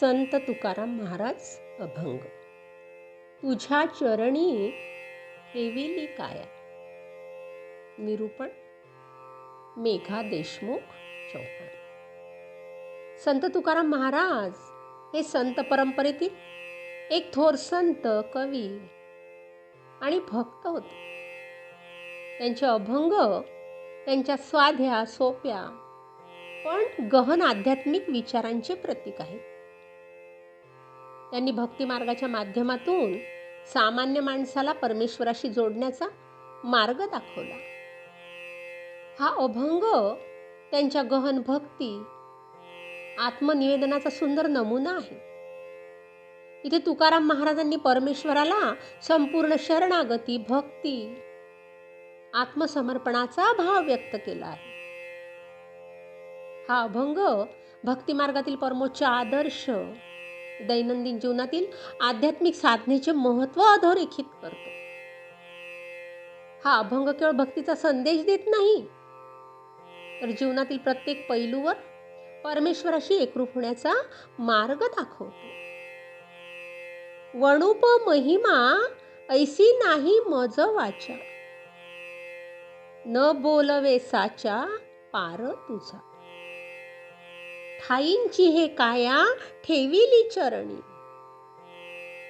संत तुकाराम महाराज अभंग. तुझ्या चरणी ठेविली काया? निरूपण मेघा देशमुख चौहान. संत तुकाराम महाराज हे संत परंपरेतील एक थोर संत कवी आणि भक्त होते. त्यांचे अभंग त्यांच्या स्वाध्या सोप्या पण गहन आध्यात्मिक विचारांचे प्रतीक आहेत. त्यांनी भक्तिमार्गाच्या माध्यमातून सामान्य माणसाला परमेश्वराशी जोडण्याचा मार्ग दाखवला. हा अभंग त्यांच्या गहन भक्ती आत्मनिवेदनाचा सुंदर नमुना आहे. इथे तुकाराम महाराजांनी परमेश्वराला संपूर्ण शरणागती भक्ती आत्मसमर्पणाचा भाव व्यक्त केला आहे. हा अभंग भक्तिमार्गातील परमोच्च आदर्श दैनंदिन जीवनातील आध्यात्मिक साधनेचे महत्त्व अधोरेखित करतो. हा अभंग केवळ भक्तीचा संदेश देत नाही तर जीवनातील प्रत्येक पैलूवर परमेश्वराशी एकरूप होण्याचा मार्ग दाखवतो. वणूप महिमा ऐसी नाही मज वाचा. न बोलवे साचा पार तुझा. ठाईंची हे काया ठेविली चरणी.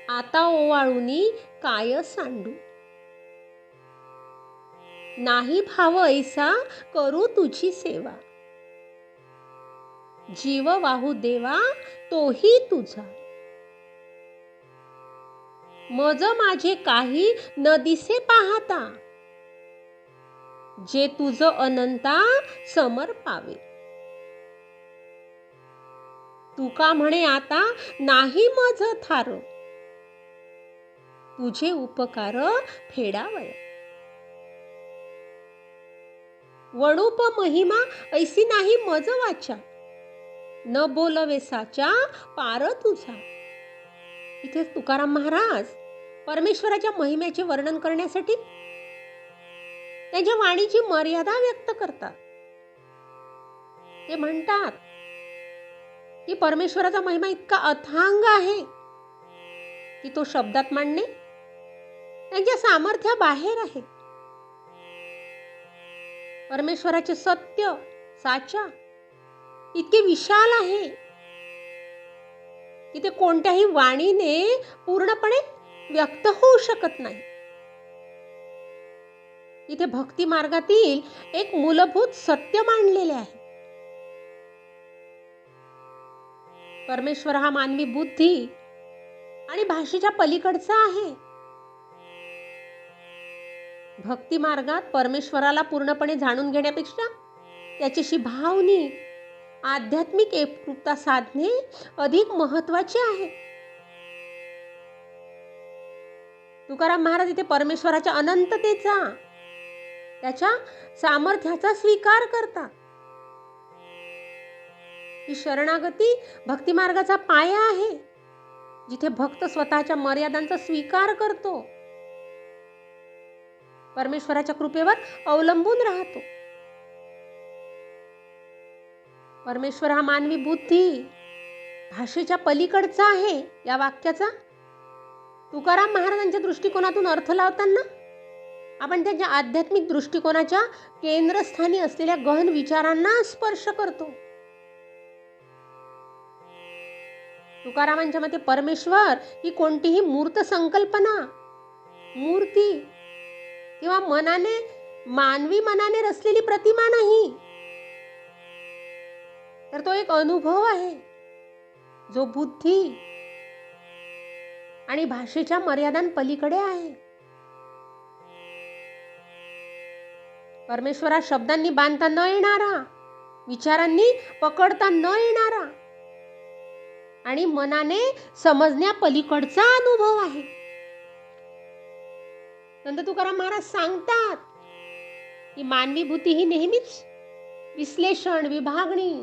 आता ओवाळूनी काय सांडू? नाही भाव ऐसा करू तुझी सेवा. जीव वाहू देवा तोही तुझा. मज माझे काही न दिसे पाहता. जे तुझ अनंता समर पावे. तुका म्हणे आता नाही मज थार. तुझे उपकार फेडावय. वणूप महिमा ऐसी नाही मज वाचा न बोलवे साचा पार तुझा. इथे तुकाराम महाराज परमेश्वराच्या महिमेचे वर्णन करण्यासाठी त्यांच्या वाणीची मर्यादा व्यक्त करतात. ते म्हणतात की परमेश्वराचा महिमा इतका अथांग आहे की तो शब्दात मांडणे त्यांच्या सामर्थ्याबाहेर आहे. परमेश्वराचे सत्य साचा इतके विशाल आहे की ते कोणत्याही वाणीने पूर्णपणे व्यक्त होऊ शकत नाही. इथे भक्ती मार्गातील एक मूलभूत सत्य मांडलेले आहे. परमेश्वर हा मानवी बुद्धी आणि भाषेच्या पलीकडचा आहे. भक्ती मार्गात परमेश्वराला पूर्णपणे जाणून घेण्यापेक्षा त्याच्याशी भावनिक आध्यात्मिक एकरूपता साधणे अधिक महत्त्वाचे आहे. तुकाराम महाराज इथे परमेश्वराच्या अनंततेचा त्याच्या सामर्थ्याचा स्वीकार करतात. ही शरणागती भक्तिमार्गाचा पाया आहे जिथे भक्त स्वतःच्या मर्यादांचा स्वीकार करतो. परमेश्वराच्या कृपेवर अवलंबून राहतो. परमेश्वर हा मानवी बुद्धी भाषेच्या पलीकडचा आहे या वाक्याचा. तुकाराम महाराजांच्या दृष्टिकोनातून अर्थ लावताना आपण त्यांच्या आध्यात्मिक दृष्टिकोनाच्या केंद्रस्थानी असलेल्या गहन विचारांना स्पर्श करतो. तुकारामांच्या मते परमेश्वर ही कोणतीही मूर्त संकल्पना मूर्ती किंवा मनाने मानवी मनाने रचलेली प्रतिमा नाही. तर तो एक अनुभव आहे जो बुद्धी आणि भाषेच्या मर्यादांपलीकडे आहे. परमेश्वरा शब्दांनी बांधता न येणारा विचारांनी पकडता न येणारा आणि मनाने समजण्या पलीकडचा अनुभव आहे. नंतर तुकाराम महाराज सांगतात की मानवी बुद्धी ही नेहमीच विश्लेषण विभागणी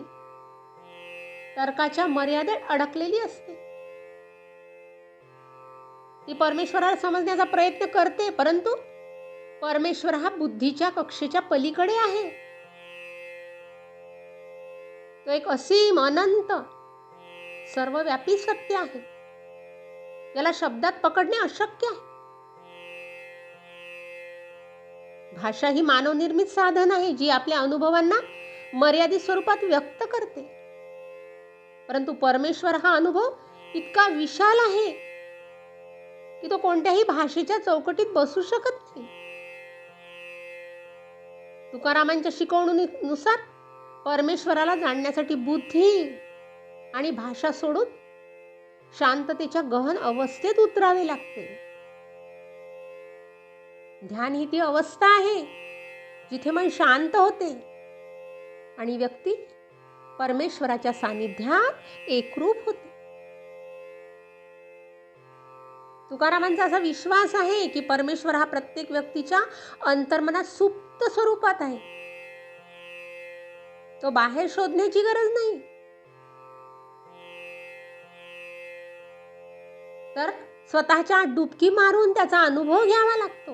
तर्काच्या मर्यादेत अडकलेली असते. ती परमेश्वराला समजण्याचा प्रयत्न करते परंतु परमेश्वर हा बुद्धीच्या कक्षेच्या पलीकडे आहे. तो एक असीम अनंत सर्वव्यापी सत्य आहे. याला शब्दात पकडणे अशक्य आहे. भाषा ही मानवनिर्मित साधन आहे जी आपल्या अनुभवांना मर्यादित स्वरूपात व्यक्त करते. परंतु परमेश्वर हा अनुभव इतका विशाल आहे की तो कोणत्याही भाषेच्या चौकटीत बसू शकत नाही. तुकारामांच्या शिकवणुकीनुसार परमेश्वराला जाणण्यासाठी बुद्धी आणि भाषा सोडून शांततेच्या गहन अवस्थेत उतरावे लागते. ध्यान ही ती अवस्था आहे जिथे मन शांत होते आणि व्यक्ती परमेश्वराच्या सानिध्यात एकरूप होते. तुकारामांचा असा विश्वास आहे की परमेश्वर हा प्रत्येक व्यक्तीच्या अंतर्मनात सुप्त स्वरूपात आहे. तो बाहेर शोधण्याची गरज नाही. तर स्वतःच्या डुबकी मारून त्याचा अनुभव घ्यावा लागतो.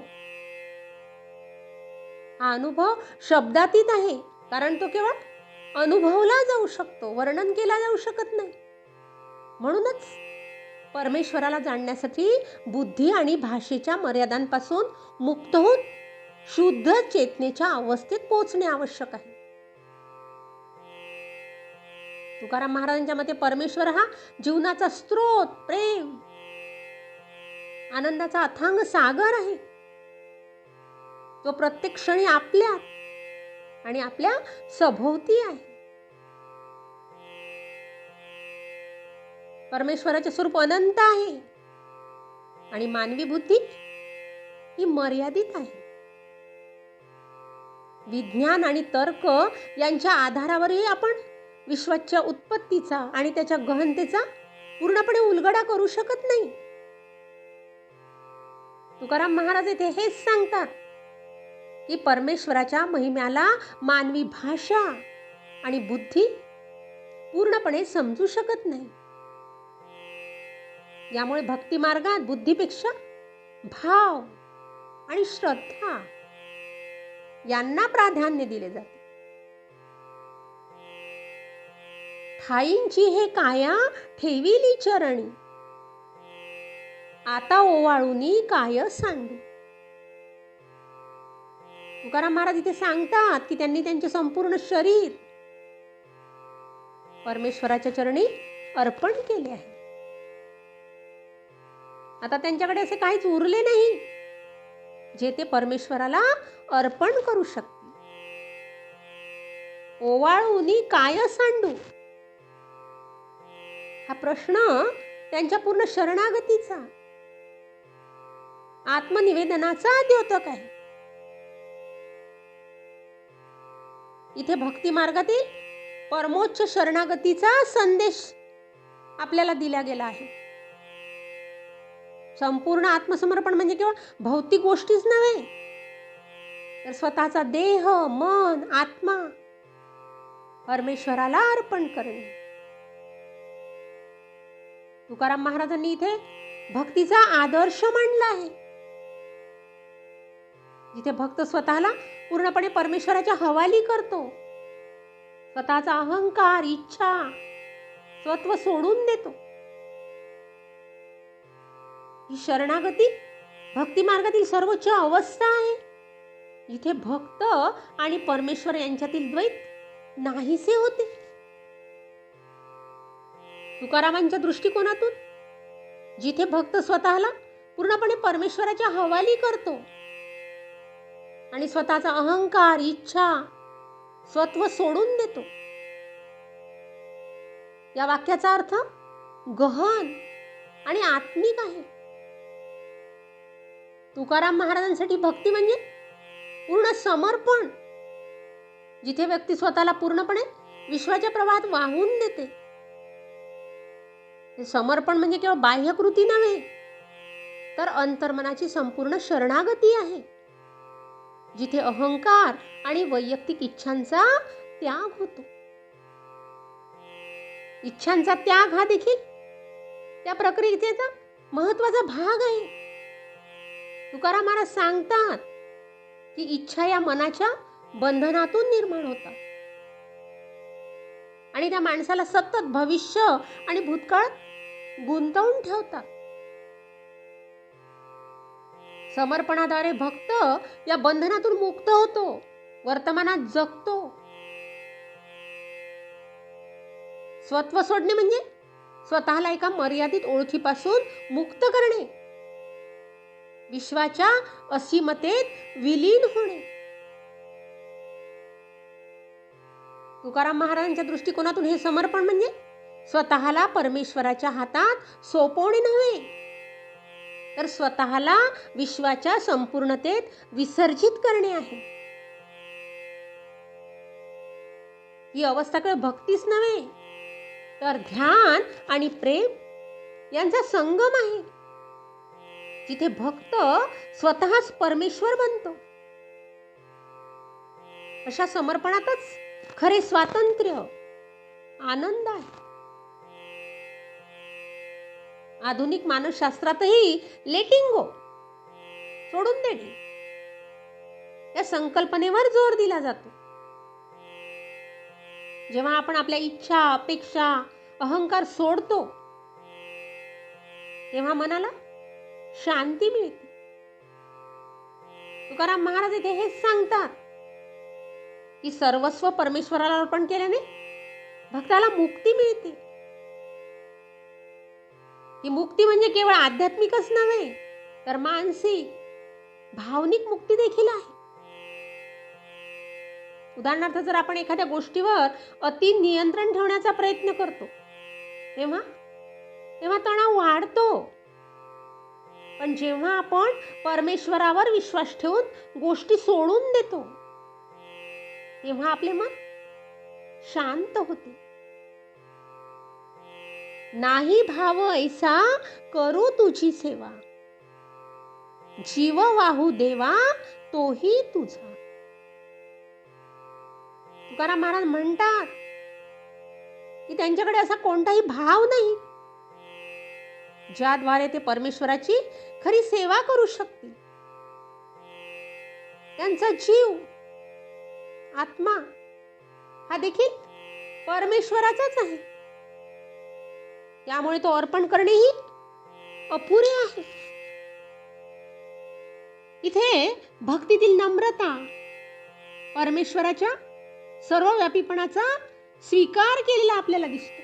हा अनुभव शब्दातीत आहे कारण तो केवळ अनुभवला जाऊ शकतो वर्णन केला जाऊ शकत नाही. म्हणूनच परमेश्वराला जाणण्यासाठी बुद्धी आणि भाषेच्या मर्यादांपासून मुक्त होऊन शुद्ध चेतनेच्या अवस्थेत पोहोचणे आवश्यक आहे. तुकाराम महाराजांच्या मते परमेश्वर हा जीवनाचा स्रोत प्रेम आनंदाचा अथांग सागर आहे. तो प्रत्येक क्षणी आपल्यात आणि आपल्या सभोवती आहे. परमेश्वराचे स्वरूप अनंत आहे. आणि मानवी बुद्धी ही मर्यादित आहे. विज्ञान आणि तर्क यांच्या आधारावरही आपण विश्वाच्या उत्पत्तीचा आणि त्याच्या गहनतेचा पूर्णपणे उलगडा करू शकत नाही. तुकाराम महाराज येथे हेच सांगतात की परमेश्वराच्या महिम्याला मानवी भाषा आणि बुद्धी पूर्णपणे समजू शकत नाही. यामुळे भक्ती मार्गात बुद्धीपेक्षा भाव आणि श्रद्धा यांना प्राधान्य दिले जाते. ठाईंची हे काया ठेविली चरणी. आता ओवाळूनी काय सांडू तुकाराम महाराज इथे सांगतात की त्यांनी त्यांचे संपूर्ण शरीर परमेश्वराच्या चरणी अर्पण केले आहे. आता त्यांच्याकडे असे काहीच उरले नाही जे ते परमेश्वराला अर्पण करू शकते ओवाळूनी काय सांडू? हा प्रश्न त्यांच्या पूर्ण शरणागतीचा. आत्मनिवेदनाचा द्योतक आहे. इथे भक्ती मार्गातील परमोच्च शरणागतीचा संदेश आपल्याला दिला गेला आहे. संपूर्ण आत्मसमर्पण म्हणजे केवळ भौतिक गोष्टीच नव्हे तर स्वतःचा देह मन आत्मा परमेश्वराला अर्पण करणे. तुकाराम महाराजांनी इथे भक्तीचा आदर्श मांडला आहे. जिथे भक्त स्वतःला पूर्णपणे परमेश्वराच्या हवाली करतो. स्वतःचा अहंकार इच्छा स्वत्व सोडून देतो. ही शरणागती भक्ती मार्गातील सर्वोच्च अवस्था आहे. जिथे भक्त आणि परमेश्वर यांच्यातील द्वैत नाहीसे होते. तुकारामांच्या दृष्टिकोनातून जिथे भक्त स्वतःला पूर्णपणे परमेश्वराच्या हवाली करतो आणि स्वतःचा अहंकार इच्छा स्वत्व सोडून देतो. या वाक्याचा अर्थ गहन आणि आत्मिक आहे. तुकाराम महाराजांसाठी भक्ती म्हणजे पूर्ण समर्पण जिथे व्यक्ती स्वतःला पूर्णपणे विश्वाच्या प्रवाहात वाहून देते. समर्पण म्हणजे केवळ बाह्यकृती नव्हे तर अंतर्मनाची संपूर्ण शरणागती आहे. जिथे अहंकार आणि वैयक्तिक इच्छांचा त्याग होतो. इच्छांचा त्याग हा देखील त्या प्रक्रियेचा महत्त्वाचा भाग आहे. तुकाराम महाराज सांगतात की इच्छा या मनाच्या बंधनातून निर्माण होतात. आणि त्या माणसाला सतत भविष्य आणि भूतकाळ गुंतवून ठेवतात. समर्पणाद्वारे भक्त या बंधनातून मुक्त होतो वर्तमानात जगतो. स्वत्व सोडणे म्हणजे स्वतःला एका मर्यादित ओळखीपासून मुक्त करणे. विश्वाच्या असीमतेत विलीन होणे. तुकाराम महाराजांच्या दृष्टिकोनातून हे समर्पण म्हणजे स्वतःला परमेश्वराच्या हातात सोपवणे नव्हे. तर स्वतःला विश्वाच्या संपूर्णतेत विसर्जित करणे आहे. ही अवस्था केवळ भक्तीच नव्हे तर ध्यान आणि प्रेम यांचा संगम आहे. जिथे भक्त स्वतःच परमेश्वर बनतो. अशा समर्पणातच खरे स्वातंत्र्य आनंद आहे. आधुनिक मानसशास्त्रातही लेटिंग गो सोडून देणे या संकल्पनेवर जोर दिला जातो. जेव्हा आपण आपल्या इच्छा अपेक्षा अहंकार सोडतो तेव्हा मनाला शांती मिळते. तुकाराम महाराज इथे हे सांगतात की सर्वस्व परमेश्वराला अर्पण केल्याने भक्ताला मुक्ती मिळते. ही मुक्ती म्हणजे केवळ आध्यात्मिकच नव्हे तर मानसिक भावनिक मुक्ती देखील आहे. उदाहरणार्थ जर आपण एखाद्या गोष्टीवर अति नियंत्रण ठेवण्याचा प्रयत्न करतो तेव्हा तेव्हा तणाव वाढतो. पण जेव्हा आपण परमेश्वरावर विश्वास ठेवून गोष्टी सोडून देतो तेव्हा आपले मन शांत होते. नाही भाव ऐसा करू तुझी सेवा. जीव वाहू देवा तोही तुझा. तुकाराम महाराज म्हणतात की त्यांच्याकडे असा कोणताही भाव नाही ज्याद्वारे ते परमेश्वराची खरी सेवा करू शकतील. त्यांचा जीव आत्मा हा देखील परमेश्वराचाच आहे. त्यामुळे तो अर्पण करणेही अपुरे आहे. इथे भक्तीतील नम्रता परमेश्वराच्या सर्व व्यापीपणाचा स्वीकार केलेला आपल्याला दिसतो.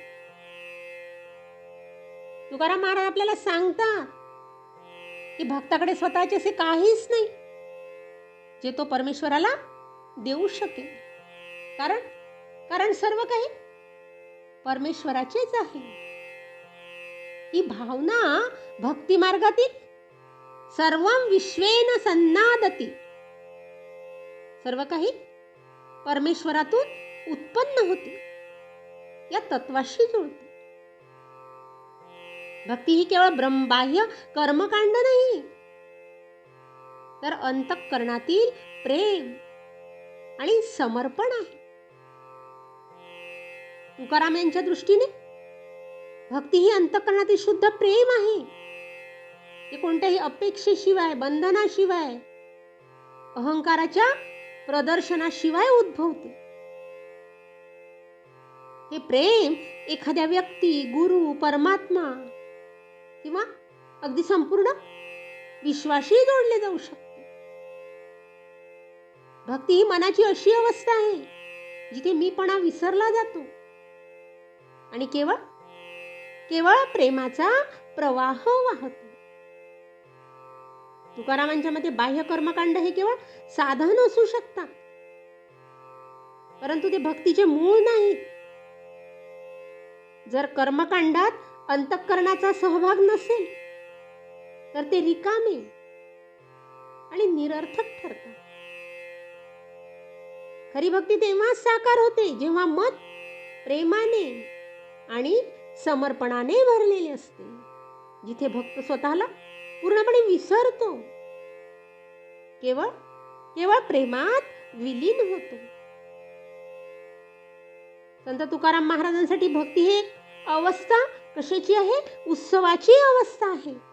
तुकाराम महाराज आपल्याला सांगतात की भक्ताकडे स्वतःचे असे काहीच नाही जे तो परमेश्वराला देऊ शकेल. कारण कारण सर्व काही परमेश्वराचेच आहे. ही भावना भक्ती मार्गातील सर्व विश्वेन सन्नादती. सर्व काही परमेश्वरातून उत्पन्न होते. या तत्वाशी जुळते. भक्ती ही केवळ ब्रह्मबाह्य कर्मकांड नाही. तर अंतकरणातील प्रेम आणि समर्पण आहे. तुकाराम यांच्या दृष्टीने भक्ती ही अंतकरणातील शुद्ध प्रेम आहे. ते कोणत्याही अपेक्षेशिवाय बंधनाशिवाय अहंकाराच्या प्रदर्शनाशिवाय उद्भवते. हे प्रेम एखाद्या व्यक्ती गुरु परमात्मा किंवा अगदी संपूर्ण विश्वाशी जोडले जाऊ शकते. भक्ती ही मनाची अशी अवस्था आहे जिथे मीपणा विसरला जातो आणि केवळ केवळ प्रेमाचा प्रवाह वाहतो. तुकारामांच्या मते बाह्य कर्मकांड हे केवळ साधन असू शकतात. परंतु ते भक्तीचे मूळ नाही. जर कर्मकांडात अंतःकरणाचा सहभाग नसेल तर ते रिकामे आणि निरर्थक ठरतात. खरी भक्ती तेव्हाच साकार होते जेव्हा मत प्रेमाने आणि समर्पणाने भरलेले असते. जिथे भक्त स्वतःला पूर्णपणे विसरतो केवळ केवळ प्रेमात विलीन होतो. संत तुकाराम महाराजांसाठी भक्ती ही एक अवस्था कशाची आहे? उत्सवाची अवस्था आहे.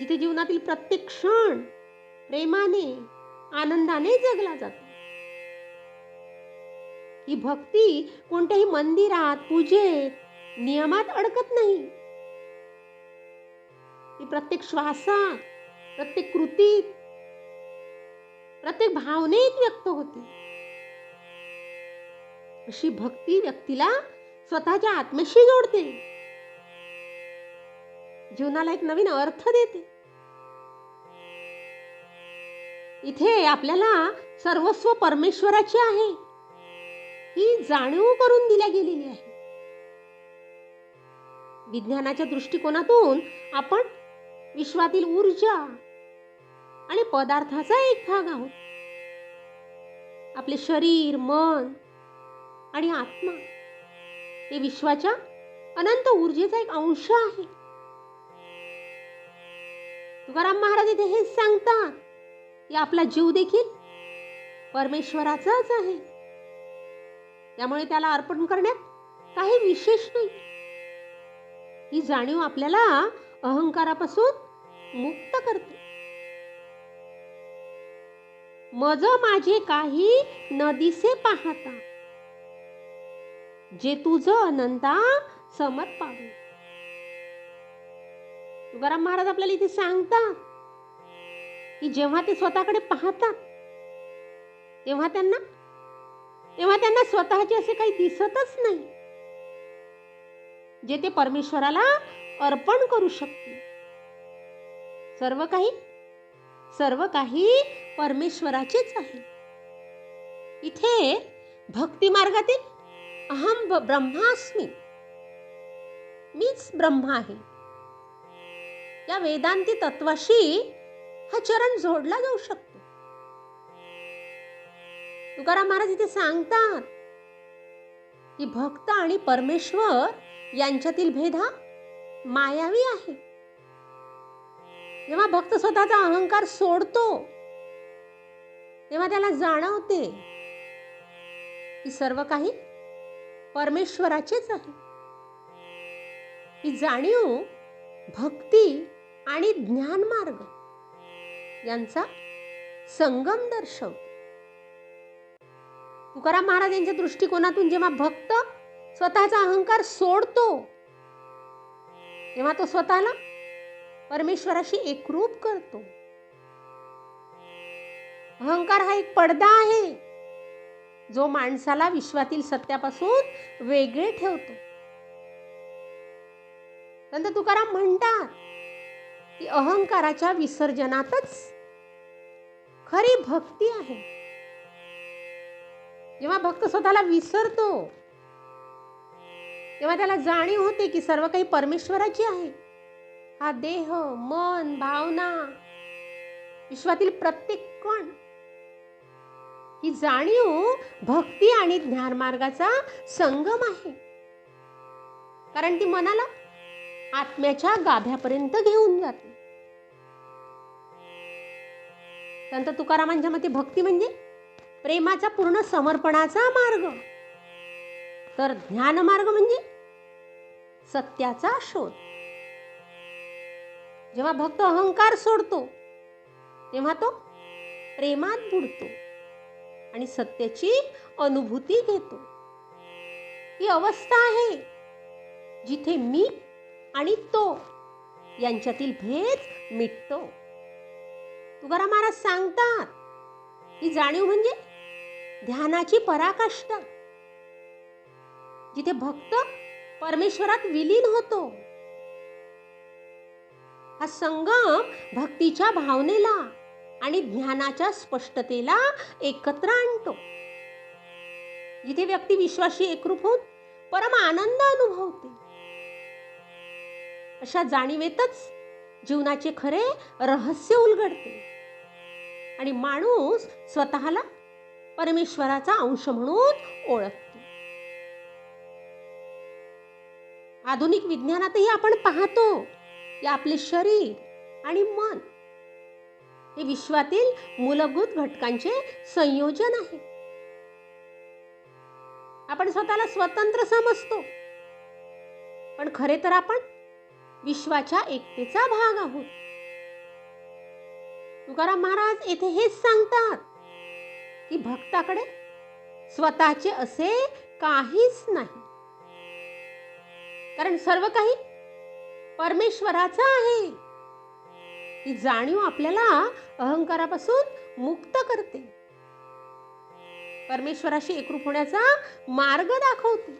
जिथे जीवनातील प्रत्येक क्षण प्रेमाने आनंदाने जगला जातो. ही भक्ती कोणत्याही मंदिरात पूजेत नियमात अडकत नाही. ती प्रत्येक श्वासात प्रत्येक कृतीत प्रत्येक भावनेत व्यक्त होते. अशी भक्ती व्यक्तीला स्वतःच्या आत्म्याशी जोडते. जीवनाला एक नवीन अर्थ देते. इथे आपल्याला सर्वस्व परमेश्वराची आहे. ही जाणीव करून दिल्या गेलेली आहे. विज्ञानाच्या दृष्टिकोनातून आपण विश्वातील ऊर्जा आणि पदार्थाचा एक भाग आहोत. आपले शरीर मन आणि आत्मा हे विश्वाच्या अनंत ऊर्जेचा एक अंश आहे. तुकाराम महाराज इथे हेच सांगतात की आपला जीव देखील परमेश्वराचाच आहे. त्यामुळे त्याला अर्पण करण्यात काही विशेष नाही. ही जाणीव आपल्याला अहंकारापासून मुक्त करते. मज माझे काही न दिसे पाहता जे तुझ अनंता समत पाहू तुकाराम महाराज आपल्याला इथे सांगतात की जेव्हा ते स्वतःकडे पाहतात तेव्हा त्यांना तेव्हा त्यांना स्वतःचे असे काही दिसतच नाही. जे ते परमेश्वराला अर्पण करू शकते सर्व काही सर्व काही परमेश्वराचेच आहे. इथे भक्ती मार्गातील अहम ब- ब्रह्मास्मी. मीच ब्रह्म आहे. या वेदांती तत्वाशी हा चरण जोडला जाऊ शकतो. तुकाराम महाराज इथे सांगतात की भक्त आणि परमेश्वर यांच्यातील भेद हा मायावी आहे. जेव्हा भक्त स्वतःचा अहंकार सोडतो तेव्हा त्याला जाणवते की सर्व काही परमेश्वराचेच आहे. ही जाणीव भक्ती आणि ज्ञान मार्ग यांचा संगम दर्शवते. तुकाराम महाराज यांच्या दृष्टिकोनातून जेव्हा भक्त स्वतःचा अहंकार सोडतो तेव्हा तो स्वतःला परमेश्वराशी एकरूप करतो. अहंकार हा एक पडदा आहे जो माणसाला विश्वातील सत्यापासून वेगळे ठेवतो. संत तुकाराम म्हणतात की अहंकाराच्या विसर्जनातच खरी भक्ती आहे. जेव्हा भक्त स्वतःला विसरतो. तेव्हा त्याला जाणीव होते की सर्व काही परमेश्वराची आहे. हा देह मन भावना विश्वातील प्रत्येक कण. ही जाणीव भक्ती आणि ज्ञानमार्गाचा संगम आहे. कारण ती मनाला आत्म्याच्या गाभ्यापर्यंत घेऊन जाते. संत तुकारामांच्या मते भक्ती म्हणजे प्रेमाचा पूर्ण समर्पणाचा मार्ग. तर ज्ञान मार्ग म्हणजे सत्याचा शोध. जेव्हा भक्त अहंकार सोडतो तेव्हा तो प्रेमात बुडतो आणि सत्याची अनुभूती घेतो. ही अवस्था आहे जिथे मी आणि तो यांच्यातील भेद मिटतो. तुकाराम महाराज सांगतात ही जाणीव म्हणजे ध्यानाची पराकाष्ठा. जिथे भक्त परमेश्वरात विलीन होतो. हा संगम भक्तीच्या भावनेला आणि ज्ञानाच्या स्पष्टतेला एकत्र आणतो. जिथे व्यक्ती विश्वाशी एकरूप होऊन परम आनंद अनुभवते. अशा जाणीवेतच जीवनाचे खरे रहस्य उलगडते. आणि माणूस स्वतःला परमेश्वराचा अंश म्हणून ओळखतो. आधुनिक विज्ञानातही आपण पाहतो की आपले शरीर आणि मन हे विश्वातील मूलभूत घटकांचे संयोजन आहे. आपण स्वतःला स्वतंत्र समजतो. पण खरे तर आपण विश्वाच्या एकतेचा भाग आहोत. तुकाराम महाराज येथे हेच सांगतात. की भक्ताकडे स्वतःचे असे काहीच नाही. कारण सर्व काही परमेश्वराचं आहे. ही जाणीव आपल्याला अहंकारापासून मुक्त करते. परमेश्वराशी एकरूप होण्याचा मार्ग दाखवते.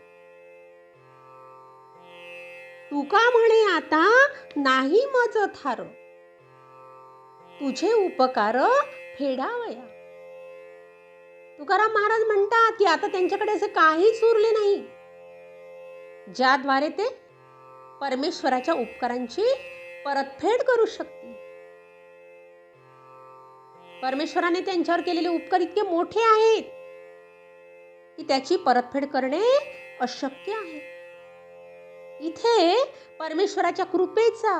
तुका म्हणे आता नाही मज थार तुझे उपकार फेडावया. तुकाराम महाराज म्हणतात की आता त्यांच्याकडे असे काहीच उरले नाही. ज्याद्वारे ते परमेश्वराच्या उपकारांची परतफेड करू शकतील. परमेश्वराने त्यांच्यावर केलेले उपकार इतके मोठे आहेत की त्याची परतफेड करणे अशक्य आहे. इथे परमेश्वराच्या कृपेचा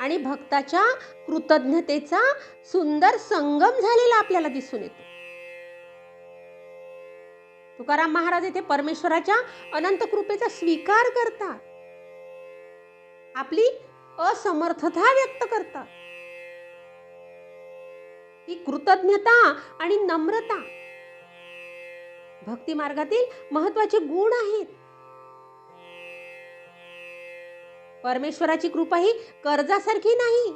आणि भक्ताच्या कृतज्ञतेचा सुंदर संगम झालेला आपल्याला दिसून येतो. तुकाराम महाराज येथे परमेश्वराच्या अनंत कृपेचा स्वीकार करतात. आपली असमर्थता व्यक्त करतात. ही कृतज्ञता आणि नम्रता भक्ती मार्गातील महत्त्वाचे गुण आहेत. परमेश्वराची कृपा ही कर्जासारखी नाही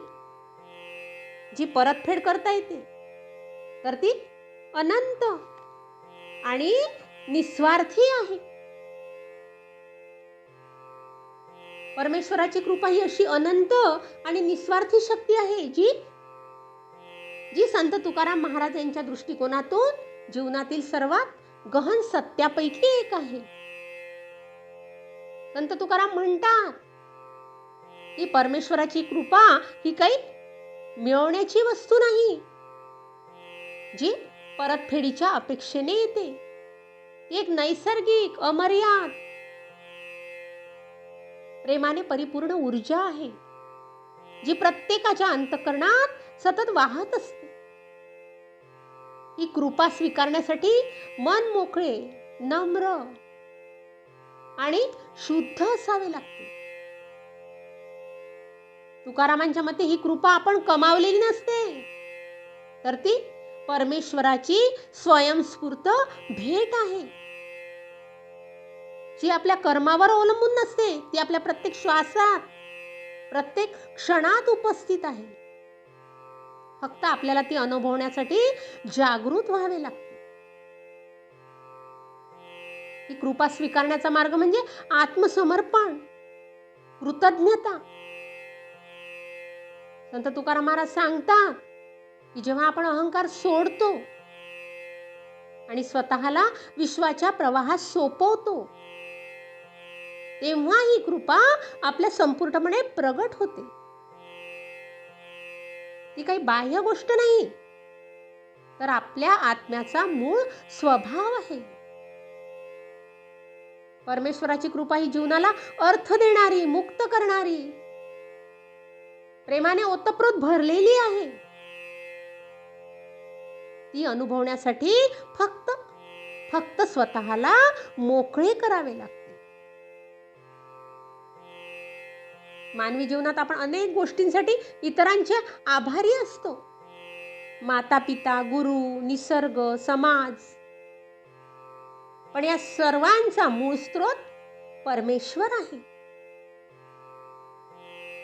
जी परतफेड करता येते. तर ती अनंत आणि निस्वार्थी आहे. परमेश्वराची कृपा ही अशी अनंत आणि निस्वार्थी शक्ती आहे जी जी संत तुकाराम महाराज यांच्या दृष्टिकोनातून जीवनातील सर्वात गहन सत्यापैकी एक आहे. संत तुकाराम म्हणतात की परमेश्वराची कृपा ही काही मिळवण्याची वस्तू नाही जी परतफेडीच्या अपेक्षेने येते. एक नैसर्गिक अमर्याद. प्रेमाने परिपूर्ण ऊर्जा आहे जी प्रत्येकाच्या अंतकरणात सतत वाहत असते. ही कृपा स्वीकारण्यासाठी मन मोकळे नम्र आणि शुद्ध असावे लागते. तुकारामांच्या मते ही कृपा आपण कमावलेली नसते तर ती परमेश्वराची स्वयंस्फूर्त भेट आहे. जी आपल्या कर्मावर अवलंबून नसते ती आपल्या प्रत्येक श्वासात प्रत्येक क्षणात उपस्थित आहे. फक्त आपल्याला ती अनुभवण्यासाठी जागृत व्हावे लागते. ही कृपा स्वीकारण्याचा मार्ग म्हणजे आत्मसमर्पण कृतज्ञता. संत तुकाराम महाराज सांगतात की जेव्हा आपण अहंकार सोडतो आणि स्वतःला विश्वाच्या प्रवाहात सोपवतो तेव्हा ही कृपा आपल्या संपूर्णपणे प्रगट होते. ती काही बाह्य गोष्ट नाही तर आपल्या आत्म्याचा मूळ स्वभाव आहे. परमेश्वराची कृपा ही जीवनाला अर्थ देणारी मुक्त करणारी प्रेमाने ओतप्रोत भरलेली आहे. ती अनुभवण्यासाठी फक्त फक्त स्वतःला मोकळे करावे लागते. मानवी जीवनात आपण अनेक गोष्टींसाठी इतरांचे आभारी असतो. माता पिता गुरु निसर्ग समाज. पण या सर्वांचा मूळ स्रोत परमेश्वर आहे.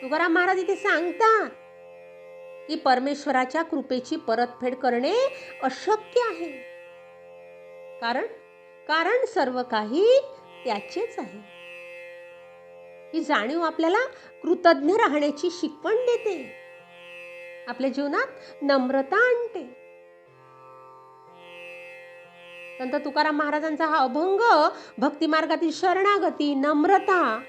तुकाराम महाराज इथे सांगतात की परमेश्वराच्या कृपेची परतफेड करणे अशक्य आहे. कारण कारण सर्व काही त्याचेच आहे. ही जाणीव आपल्याला कृतज्ञ राहण्याची शिकवण देते. आपल्या जीवनात नम्रता आणते. संत तुकाराम महाराजांचा हा अभंग भक्तिमार्गातील शरणागती नम्रता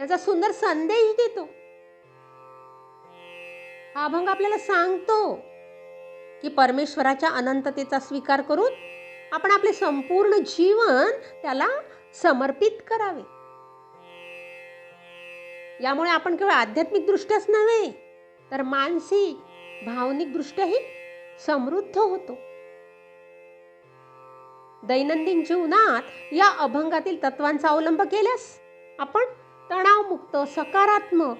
याचा सुंदर संदेश देतो. हा अभंग आपल्याला सांगतो की परमेश्वराच्या अनंततेचा स्वीकार करून आपण आपले संपूर्ण जीवन त्याला समर्पित करावे. यामुळे आपण केवळ आध्यात्मिक दृष्ट्याच नव्हे तर मानसिक भावनिक दृष्ट्याही समृद्ध होतो. दैनंदिन जीवनात या अभंगातील तत्वांचा अवलंब केल्यास आपण तणावमुक्त सकारात्मक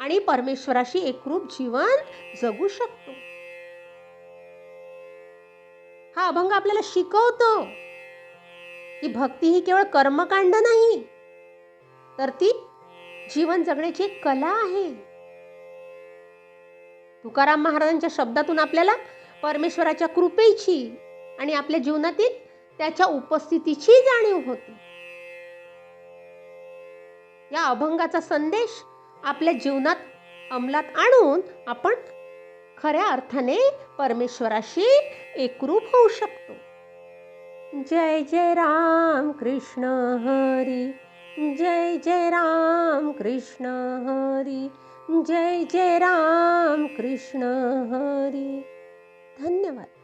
आणि परमेश्वराशी एकरूप जीवन जगू शकतो. हा अभंग आपल्याला शिकवतो की भक्ती ही केवळ कर्मकांड नाही तर ती जीवन जगण्याची एक कला आहे. तुकाराम महाराजांच्या शब्दातून आपल्याला परमेश्वराच्या कृपेची आणि आपल्या जीवनातील त्याच्या उपस्थितीची जाणीव होते. या अभंगाचा संदेश आपल्या जीवनात अंमलात आणून आपण खऱ्या अर्थाने परमेश्वराशी एकरूप होऊ शकतो. जय जय राम कृष्ण हरी. जय जय राम कृष्ण हरी. जय जय राम कृष्ण हरी. धन्यवाद.